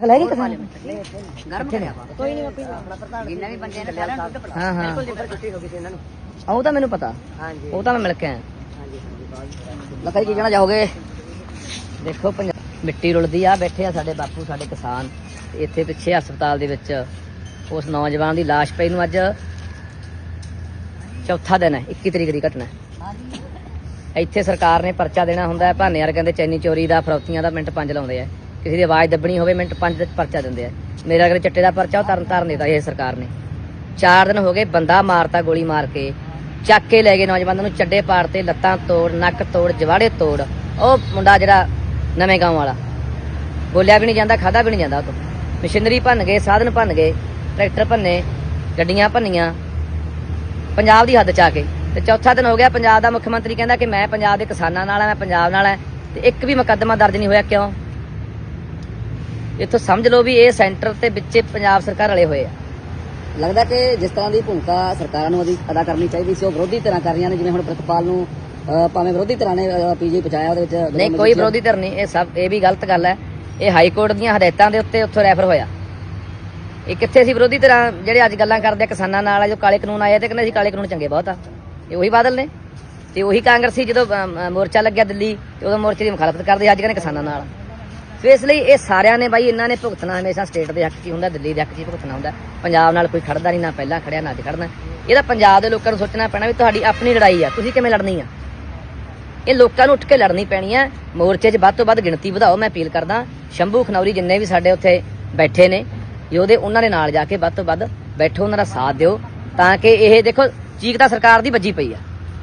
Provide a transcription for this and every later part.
ਲੈ ਗਈ ਕਿਸਾਨ ਗਰਮ ਕਰਿਆ ਵਾ। ਕੋਈ ਨਹੀਂ ਆਪਣੀ ਜਿੰਨੇ ਵੀ ਬੰਦੇ ਨੇ ਸਾਰਿਆਂ ਨੂੰ ਦੁੱਧ ਪਿਲਾ ਹਾਂ ਹਾਂ। ਬਿਲਕੁਲ ਲਿਵਰ ਛੁੱਟੀ ਹੋ ਗਈ ਸੀ ਇਹਨਾਂ ਨੂੰ। ਆਹ ਉਹ ਤਾਂ ਮੈਨੂੰ ਪਤਾ। ਹਾਂਜੀ। ਉਹ ਤਾਂ ਮੈਂ ਮਿਲ ਕੇ ਆਇਆ। ਹਾਂਜੀ ਹਾਂਜੀ ਲੱਖਾ ਜੀ ਕੀ ਕਹਿਣਾ ਚਾਹੋਗੇ? ਦੇਖੋ ਪੰਜਾਬ ਮਿੱਟੀ ਰੁਲਦੀ ਆ ਬੈਠੇ ਆ ਸਾਡੇ ਬਾਪੂ ਸਾਡੇ ਕਿਸਾਨ। ਇੱਥੇ ਪਿੱਛੇ ਹਸਪਤਾਲ ਦੇ ਵਿੱਚ ਉਸ ਨੌਜਵਾਨ ਦੀ ਲਾਸ਼ ਪਈ ਨੂੰ ਅੱਜ ਚੌਥਾ ਦਿਨ ਹੈ 21 ਤਰੀਕ ਦੀ ਘਟਨਾ ਹੈ। ਇੱਥੇ ਸਰਕਾਰ ਨੇ ਪਰਚਾ ਦੇਣਾ ਹੁੰਦਾ ਹੈ ਭਾਨੇ ਵਾਲੇ ਕਹਿੰਦੇ ਚੈਨੀ ਚੋਰੀ ਦਾ ਫਰੌਤੀਆਂ ਦਾ ਮਿੰਟ ਪੰਜ ਲਾਉਂਦੇ ਆ। ਕਿਸੇ ਦੀ ਆਵਾਜ਼ ਦੱਬਣੀ ਹੋਵੇ, ਮਿੰਟ ਪੰਜ ਦੇ ਪਰਚਾ ਦਿੰਦੇ ਆ। ਮੇਰੇ ਅਗਲੇ ਚੱਟੇ ਦਾ ਪਰਚਾ ਉਹ ਤਰਨ ਤਾਰਨ ਦੇਤਾ ਇਹ ਸਰਕਾਰ ਨੇ। ਚਾਰ ਦਿਨ ਹੋ ਗਏ ਬੰਦਾ ਮਾਰਤਾ ਗੋਲੀ ਮਾਰ ਕੇ। ਚੱਕ ਕੇ ਲੈ ਗਏ ਨੌਜਵਾਨਾਂ ਨੂੰ ਚੱਡੇ ਪਾੜ ਤੇ, ਲੱਤਾਂ ਤੋੜ, ਨੱਕ ਤੋੜ, ਜਵਾੜੇ ਤੋੜ। ਉਹ ਮੁੰਡਾ ਜਿਹੜਾ ਨਵੇਂ ਗਾਉਂ ਵਾਲਾ, ਬੋਲਿਆ ਵੀ ਨਹੀਂ ਜਾਂਦਾ ਖਾਦਾ ਵੀ ਨਹੀਂ ਜਾਂਦਾ ਉਹ ਤੋਂ ਮਸ਼ੀਨਰੀ ਭੰਨ ਗਏ, ਸਾਧਨ ਭੰਨ ਗਏ, ਟਰੈਕਟਰ ਭੰਨੇ, ਗੱਡੀਆਂ ਭੰਨੀਆਂ, ਪੰਜਾਬ ਦੀ ਹੱਦ ਚ ਆ ਕੇ। ਤੇ ਚੌਥਾ ਦਿਨ ਹੋ ਗਿਆ, ਪੰਜਾਬ ਦਾ ਮੁੱਖ ਮੰਤਰੀ ਕਹਿੰਦਾ ਕਿ ਮੈਂ ਪੰਜਾਬ ਦੇ ਕਿਸਾਨਾਂ ਨਾਲ ਆ, ਮੈਂ ਪੰਜਾਬ ਨਾਲ ਆ। ਤੇ ਇੱਕ ਵੀ ਮੁਕੱਦਮਾ ਦਰਜ ਨਹੀਂ ਹੋਇਆ ਕਿਉਂ? ਇੱਥੋਂ ਸਮਝ ਲਓ ਵੀ ਇਹ ਸੈਂਟਰ ਤੇ ਵਿੱਚੇ ਪੰਜਾਬ ਸਰਕਾਰ ਵਾਲੇ ਹੋਏ ਆ। ਲੱਗਦਾ ਕਿ ਜਿਸ ਤਰ੍ਹਾਂ ਦੀ ਭੂਮਿਕਾ ਸਰਕਾਰਾਂ ਨੂੰ ਅਦਾ ਕਰਨੀ ਚਾਹੀਦੀ ਸੀ ਉਹ ਵਿਰੋਧੀ ਧਿਰਾਂ ਕਰ ਰਹੀਆਂ ਨੇ ਜਿਵੇਂ ਹੁਣ ਪ੍ਰਤਪਾਲ ਨੂੰ ਭਾਵੇਂ ਵਿਰੋਧੀ ਧਿਰਾਂ ਨੇ ਪੀਜੀ ਪਹੁੰਚਾਇਆ ਉਹਦੇ ਵਿੱਚ ਨਹੀਂ ਕੋਈ ਵਿਰੋਧੀ ਧਿਰ ਨਹੀਂ ਇਹ ਸਭ ਇਹ ਵੀ ਗਲਤ ਗੱਲ ਹੈ। ਇਹ ਹਾਈ ਕੋਰਟ ਦੀਆਂ ਹਦਾਇਤਾਂ ਦੇ ਉੱਤੇ ਉੱਥੋਂ ਰੈਫਰ ਹੋਇਆ। ਇਹ ਕਿੱਥੇ ਸੀ ਵਿਰੋਧੀ ਧਿਰਾਂ? ਜਿਹੜੇ ਅੱਜ ਗੱਲਾਂ ਕਰਦੇ ਆ ਕਿਸਾਨਾਂ ਨਾਲ ਆ ਜੋ ਕਾਲੇ ਕਾਨੂੰਨ ਆਏ ਤੇ ਕਹਿੰਦੇ ਸੀ ਕਾਲੇ ਕਾਨੂੰਨ ਚੰਗੇ ਬਹੁਤ ਆ। ਇਹ ਉਹੀ ਬਾਦਲ ਨੇ। ਤੇ ਉਹੀ ਕਾਂਗਰਸੀ ਜਦੋਂ ਮੋਰਚਾ ਲੱਗਿਆ ਦਿੱਲੀ ਤੇ ਉਦੋਂ ਮੋਰਚੇ ਦੀ ਮੁਖਾਲਫਤ ਕਰਦੇ ਅੱਜ ਕਹਿੰਦੇ ਕਿਸਾਨਾਂ ਨਾਲ ਸੋ ਇਸ ਲਈ ਇਹ ਸਾਰਿਆਂ ਨੇ ਬਾਈ, ਇਹਨਾਂ ਨੇ ਭੁਗਤਣਾ ਹਮੇਸ਼ਾ ਸਟੇਟ ਦੇ ਹੱਕ 'ਚ ਹੁੰਦਾ, ਦਿੱਲੀ ਦੇ ਹੱਕ 'ਚ ਭੁਗਤਣਾ ਹੁੰਦਾ। ਪੰਜਾਬ ਨਾਲ ਕੋਈ ਖੜਦਾ ਨਹੀਂ, ਨਾ ਪਹਿਲਾਂ ਖੜਿਆ, ਨਾ ਅੱਜ ਖੜਨਾ। ਇਹਦਾ ਪੰਜਾਬ ਦੇ ਲੋਕਾਂ ਨੂੰ ਸੋਚਣਾ ਪੈਣਾ ਵੀ ਤੁਹਾਡੀ ਆਪਣੀ ਲੜਾਈ ਆ, ਤੁਸੀਂ ਕਿਵੇਂ ਲੜਨੀ ਆ? ਇਹ ਲੋਕਾਂ ਨੂੰ ਉੱਠ ਕੇ ਲੜਨੀ ਪੈਣੀ ਹੈ ਮੋਰਚੇ 'ਚ ਵੱਧ ਤੋਂ ਵੱਧ ਗਿਣਤੀ ਵਧਾਓ, ਮੈਂ ਅਪੀਲ ਕਰਦਾ। ਸ਼ੰਭੂ ਖਨੌਰੀ ਜਿੰਨੇ ਵੀ ਸਾਡੇ ਉੱਥੇ ਬੈਠੇ ਨੇ ਯੋਧੇ ਉਹਨਾਂ ਦੇ ਨਾਲ ਜਾ ਕੇ ਵੱਧ ਤੋਂ ਵੱਧ ਬੈਠੋ, ਉਹਨਾਂ ਦਾ ਸਾਥ ਦਿਓ, ਤਾਂ ਕਿ ਇਹ ਦੇਖੋ, ਚੀਕ ਤਾਂ ਸਰਕਾਰ ਦੀ ਵੱਜੀ ਪਈ ਆ।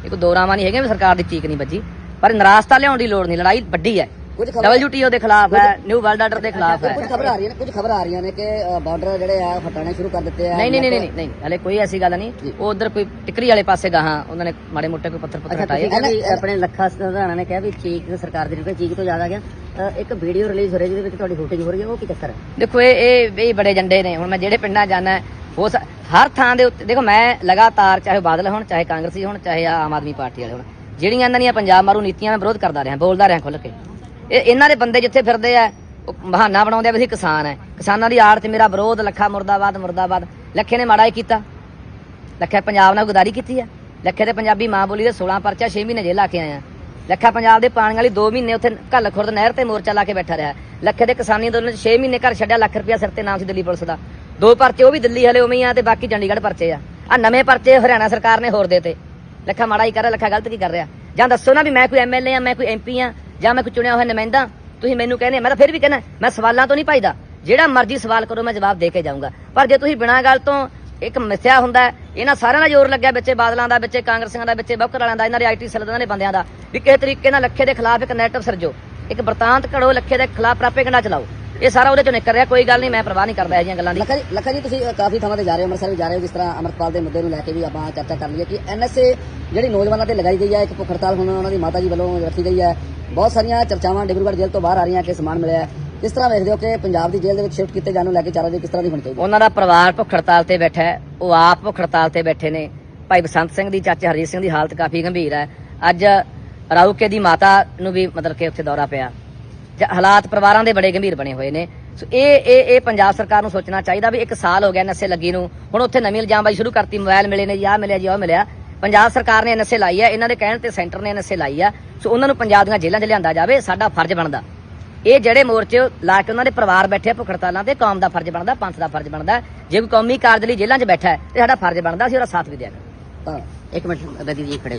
ਇਹ ਕੋਈ ਦੋ ਰਾਵਾਂ ਨਹੀਂ ਹੈਗੇ ਵੀ ਸਰਕਾਰ ਦੀ ਚੀਕ ਨਹੀਂ ਵੱਜੀ। ਪਰ ਨਿਰਾਸ਼ਤਾ ਲਿਆਉਣ ਦੀ ਲੋੜ ਨਹੀਂ, ਲੜਾਈ ਵੱਡੀ ਹੈ ਕੁਝ WTO ਦੇ ਖਿਲਾਫ ਹੈ ਨਿਊ ਵਰਲਡ ਆਰਡਰ ਦੇ ਖਿਲਾਫ ਹੈ ਕੁਝ ਖਬਰਾਂ ਆ ਰਹੀਆਂ ਨੇ ਕੁਝ ਖਬਰਾਂ ਆ ਰਹੀਆਂ ਨੇ ਕਿ ਬਾਰਡਰ ਜਿਹੜੇ ਆ ਹਟਾਣੇ ਸ਼ੁਰੂ ਕਰ ਦਿੱਤੇ ਆ। ਨਹੀਂ ਨਹੀਂ ਨਹੀਂ ਨਹੀਂ ਹਲੇ ਕੋਈ ਐਸੀ ਗੱਲ ਨਹੀਂ। ਉਹ ਉਧਰ ਕੋਈ ਟਿਕਰੀ ਵਾਲੇ ਪਾਸੇ ਗਾਹਾਂ ਉਹਨਾਂ ਨੇ ਮਾੜੇ ਮੋਟੇ ਕੋਈ ਪੱਥਰ ਪੁੱਥਰ ਹਟਾਏ। ਆਪਣੇ ਲੱਖਾ ਸਧਾਣਾ ਨੇ ਕਿਹਾ ਵੀ ਚੀਕ ਸਰਕਾਰ ਦੀ ਰਿਪੋਰਟ ਚੀਕ ਤੋਂ ਜ਼ਿਆਦਾ ਗਿਆ। ਇੱਕ ਵੀਡੀਓ ਰਿਲੀਜ਼ ਹੋ ਰਹੀ ਜਿਹਦੇ ਵਿੱਚ ਤੁਹਾਡੀ ਫੁਟੇਜ ਹੋ ਰਹੀ ਹੈ ਉਹ ਕੀ ਚੱਕਰ ਹੈ? ਦੇਖੋ ਇਹ ਇਹ ਇਹ ਬੜੇ ਝੰਡੇ ਨੇ। ਹੁਣ ਮੈਂ ਜਿਹੜੇ ਪਿੰਡਾਂ ਜਾਣਾ ਉਹ ਹਰ ਥਾਂ ਦੇ ਉੱਤੇ ਦੇਖੋ ਮੈਂ ਲਗਾਤਾਰ ਚਾਹੇ ਬਾਦਲ ਹੋਣ ਚਾਹੇ ਕਾਂਗਰਸੀ ਹੋਣ ਚਾਹੇ ਆਮ ਆਦਮੀ ਪਾਰਟੀ ਵਾਲੇ ਹੋਣ ਜਿਹੜੀਆਂ ਇਹਨਾਂ ਦੀਆਂ ਪੰਜਾਬ ਮਾਰੂ ਨੀਤੀਆਂ ਮੈਂ ਵਿਰੋਧ ਕਰਦਾ ਰਿਹਾ ਬੋਲਦਾ ਰਿਹਾ ਖੁੱਲ ਕੇ। ਇਹ ਇਹਨਾਂ ਦੇ ਬੰਦੇ ਜਿੱਥੇ ਫਿਰਦੇ ਆ, ਉਹ ਬਹਾਨਾ ਬਣਾਉਂਦੇ ਆ ਵੀ ਅਸੀਂ ਕਿਸਾਨ ਹੈ ਕਿਸਾਨਾਂ ਦੀ ਆੜ ਤੇ ਮੇਰਾ ਵਿਰੋਧ, ਲੱਖਾ ਮੁਰਦਾਬਾਦ ਮੁਰਦਾਬਾਦ। ਲੱਖੇ ਨੇ ਮਾੜਾ ਹੀ ਕੀਤਾ। ਲੱਖੇ ਪੰਜਾਬ ਨਾਲ ਗੁਦਾਰੀ ਕੀਤੀ ਆ। ਲੱਖੇ ਤੇ ਪੰਜਾਬੀ ਮਾਂ ਬੋਲੀ ਦੇ 16 ਪਰਚਾ 6 ਮਹੀਨੇ ਜੇਲ੍ਹ ਲਾ ਕੇ ਆਇਆ ਲੱਖਾ ਪੰਜਾਬ ਦੇ ਪਾਣੀ ਵਾਲੀ 2 ਮਹੀਨੇ ਉੱਥੇ ਘੱਲ ਖੁਰਦ ਨਹਿਰ ਤੇ ਮੋਰਚਾ ਲਾ ਕੇ ਬੈਠਾ ਰਿਹਾ। ਲੱਖੇ ਦੇ ਕਿਸਾਨੀ ਅੰਦੋਲਨ ਚ 6 ਮਹੀਨੇ ਘਰ ਛੱਡਿਆ ਲੱਖ ਰੁਪਇਆ ਸਿਰ ਤੇ ਨਾਮ ਸੀ ਦਿੱਲੀ ਪੁਲਿਸ ਦਾ। ਦੋ ਪਰਚੇ, ਉਹ ਵੀ ਦਿੱਲੀ ਹਲੇ ਉਵੇਂ ਆ ਤੇ ਬਾਕੀ ਚੰਡੀਗੜ੍ਹ ਪਰਚੇ ਆ। ਆ ਨਵੇਂ ਪਰਚੇ ਹਰਿਆਣਾ ਸਰਕਾਰ ਨੇ ਹੋਰ ਦੇਤੇ ਲੱਖਾ ਮਾੜਾ ਹੀ ਕਰ ਰਿਹਾ, ਲੱਖਾ ਗਲਤ ਕੀ ਕਰ ਰਿਹਾ। ਜਾਂ ਦੱਸੋ ਨਾ ਵੀ ਮੈਂ ਕੋਈ ਐਮਐਲਏ ਆ, ਮੈਂ ਕੋਈ ਐਮਪੀ ਆ ਜਾਂ ਮੈਂ ਕੋਈ ਚੁਣਿਆ ਹੋਇਆ ਨੁਮਾਇੰਦਾ? ਤੁਸੀਂ ਮੈਨੂੰ ਕਹਿੰਦੇ, ਮੈਂ ਤਾਂ ਫਿਰ ਵੀ ਕਹਿੰਦਾ, ਮੈਂ ਸਵਾਲਾਂ ਤੋਂ ਨਹੀਂ ਭਜਦਾ। ਜਿਹੜਾ ਮਰਜ਼ੀ ਸਵਾਲ ਕਰੋ, ਮੈਂ ਜਵਾਬ ਦੇ ਕੇ ਜਾਊਂਗਾ। ਪਰ ਜੇ ਤੁਸੀਂ ਬਿਨਾਂ ਗੱਲ ਤੋਂ ਇੱਕ ਮਿੱਥਿਆ ਹੁੰਦਾ ਇਹਨਾਂ ਸਾਰਿਆਂ ਦਾ ਜ਼ੋਰ ਲੱਗਿਆ ਵਿੱਚੇ ਬਾਦਲਾਂ ਦਾ, ਵਿੱਚੇ ਕਾਂਗਰਸੀਆਂ ਦਾ, ਵਿੱਚੇ ਬੌਕਰ ਵਾਲਿਆਂ ਦਾ, ਇਹਨਾਂ ਦੇ ਆਈਟੀ ਸੈੱਲ ਦੇ ਬੰਦਿਆਂ ਦਾ। ਵੀ ਕਿਸੇ ਤਰੀਕੇ ਨਾਲ ਲੱਖੇ ਦੇ ਖਿਲਾਫ ਇੱਕ ਨੈਟਵਰਕ ਸਿਰਜੋ। ਇੱਕ ਵਰਤਾਂਤ ਘੜੋ ਲੱਖੇ ਦੇ ਖਿਲਾਫ ਪ੍ਰਾਪੇਗੰਡਾ ਚਲਾਓ। ਇਹ ਸਾਰਾ ਉਹਦੇ ਚੋਂ ਨਿਕਲ ਰਿਹਾ ਕੋਈ ਗੱਲ ਨਹੀਂ ਮੈਂ ਪਰਵਾਹ ਨਹੀਂ ਕਰਦਾ ਇਹ ਗੱਲਾਂ ਦੀ। ਲੱਖਾ ਜੀ ਲੱਖਾ ਜੀ ਤੁਸੀਂ ਕਾਫੀ ਥਾਵਾਂ ਤੇ ਜਾ ਰਹੇ ਹੋ ਅੰਮ੍ਰਿਤਸਰ ਵੀ ਜਾ ਰਹੇ ਹੋ ਜਿਸ ਤਰ੍ਹਾਂ ਅਮਰਪਾਲ ਦੇ ਮੁੱਦੇ ਨੂੰ ਲੈ ਕੇ ਵੀ ਆਪਾਂ ਚਰਚਾ ਕਰ ਲਈਏ ਕਿ ਐਨਐਸਏ ਜਿਹੜੀ ਨੌਜਵਾਨਾਂ ਤੇ ਲਗਾਈ ਗਈ ਹੈ ਇੱਕ ਭੁੱਖ ਹੜਤਾਲ ਹੁਣ ਉਹਨਾਂ ਦੀ ਮਾਤਾ ਜੀ ਵੱਲੋਂ ਰੱਖੀ ਗਈ ਹੈ। ਬਹੁਤ ਸਾਰੀਆਂ ਚਰਚਾਵਾਂ ਡਿਬਰੂਗੜ੍ਹ ਜੇਲ੍ਹ ਤੋਂ ਬਾਹਰ ਆ ਰਹੀਆਂ ਕਿ ਸਮਾਨ ਮਿਲਿਆ ਹੈ। ਕਿਸ ਤਰ੍ਹਾਂ ਵੇਖਦੇ ਹੋ ਕਿ ਪੰਜਾਬ ਦੀ ਜੇਲ੍ਹ ਦੇ ਵਿੱਚ ਸ਼ਿਫਟ ਕੀਤੇ ਜਾਣ ਨੂੰ ਲੈ ਕੇ ਚਾਰਾ ਦੀ ਕਿਸ ਤਰ੍ਹਾਂ ਦੀ ਹੋਣੀ ਚਾਹੀਦੀ? ਉਹਨਾਂ ਦਾ ਪਰਿਵਾਰ ਭੁੱਖ ਹੜਤਾਲ ਤੇ ਬੈਠਾ ਹੈ ਉਹ ਆਪ ਭੁੱਖ ਹੜਤਾਲ ਤੇ ਬੈਠੇ ਨੇ। ਭਾਈ ਬਸੰਤ ਸਿੰਘ ਦੀ ਚਾਚੇ ਹਰਜੀਤ ਸਿੰਘ ਦੀ ਹਾਲਤ ਕਾਫੀ ਗੰਭੀਰ ਹੈ। ਅੱਜ ਰਾਉਕੇ ਦੀ ਮਾਤਾ ਨੂੰ ਵੀ ਮਤਲਬ ਕਿ ਉੱਥੇ ਦੌਰਾ ਪਿਆ। ਜ- ਹਾਲਾਤ ਪਰਿਵਾਰਾਂ ਦੇ ਬੜੇ ਗੰਭੀਰ ਬਣੇ ਹੋਏ ਨੇ। ਸੋ ਇਹ ਇਹ ਇਹ ਪੰਜਾਬ ਸਰਕਾਰ ਨੂੰ ਸੋਚਣਾ ਚਾਹੀਦਾ ਵੀ ਇੱਕ ਸਾਲ ਹੋ ਗਿਆ ਨਸ਼ੇ ਲੱਗੀ ਨੂੰ। ਹੁਣ ਉੱਥੇ ਨਵੀਂ ਇਲਜ਼ਾਮਬਾਜ਼ੀ ਸ਼ੁਰੂ ਕਰਤੀ ਮੋਬਾਈਲ ਮਿਲੇ ਨੇ ਜੀ, ਆਹ ਮਿਲਿਆ ਜੀ, ਉਹ ਮਿਲਿਆ। ਪੰਜਾਬ ਸਰਕਾਰ ਨੇ ਨਸ਼ੇ ਲਾਈ ਆ, ਇਹਨਾਂ ਦੇ ਕਹਿਣ ਤੇ ਸੈਂਟਰ ਨੇ ਨਸ਼ੇ ਲਾਈ ਆ। ਸੋ ਉਹਨਾਂ ਨੂੰ ਪੰਜਾਬ ਦੀਆਂ ਜੇਲ੍ਹਾਂ 'ਚ ਲਿਆਂਦਾ ਜਾਵੇ, ਸਾਡਾ ਫਰਜ਼ ਬਣਦਾ। ਇਹ ਜਿਹੜੇ ਮੋਰਚੇ ਲਾ ਕੇ ਉਹਨਾਂ ਦੇ ਪਰਿਵਾਰ ਬੈਠੇ ਆ ਭੁੱਖ ਹੜਤਾਲਾਂ ਤੇ, ਕੌਮ ਦਾ ਫਰਜ਼ ਬਣਦਾ, ਪੰਥ ਦਾ ਫਰਜ਼ ਬਣਦਾ। ਜੇ ਕੋਈ ਕੌਮੀ ਕਾਰਜ ਲਈ ਜੇਲ੍ਹਾਂ 'ਚ ਬੈਠਾ ਹੈ, ਤੇ ਸਾਡਾ ਫਰਜ਼ ਬਣਦਾ ਅਸੀਂ ਉਹਦਾ ਸਾਥ ਵੀ ਦਿਆ ਕਰਾਂਗੇ ਇੱਕ ਮਿੰਟ ਬੇਦੀ ਜੀ ਖੜੇ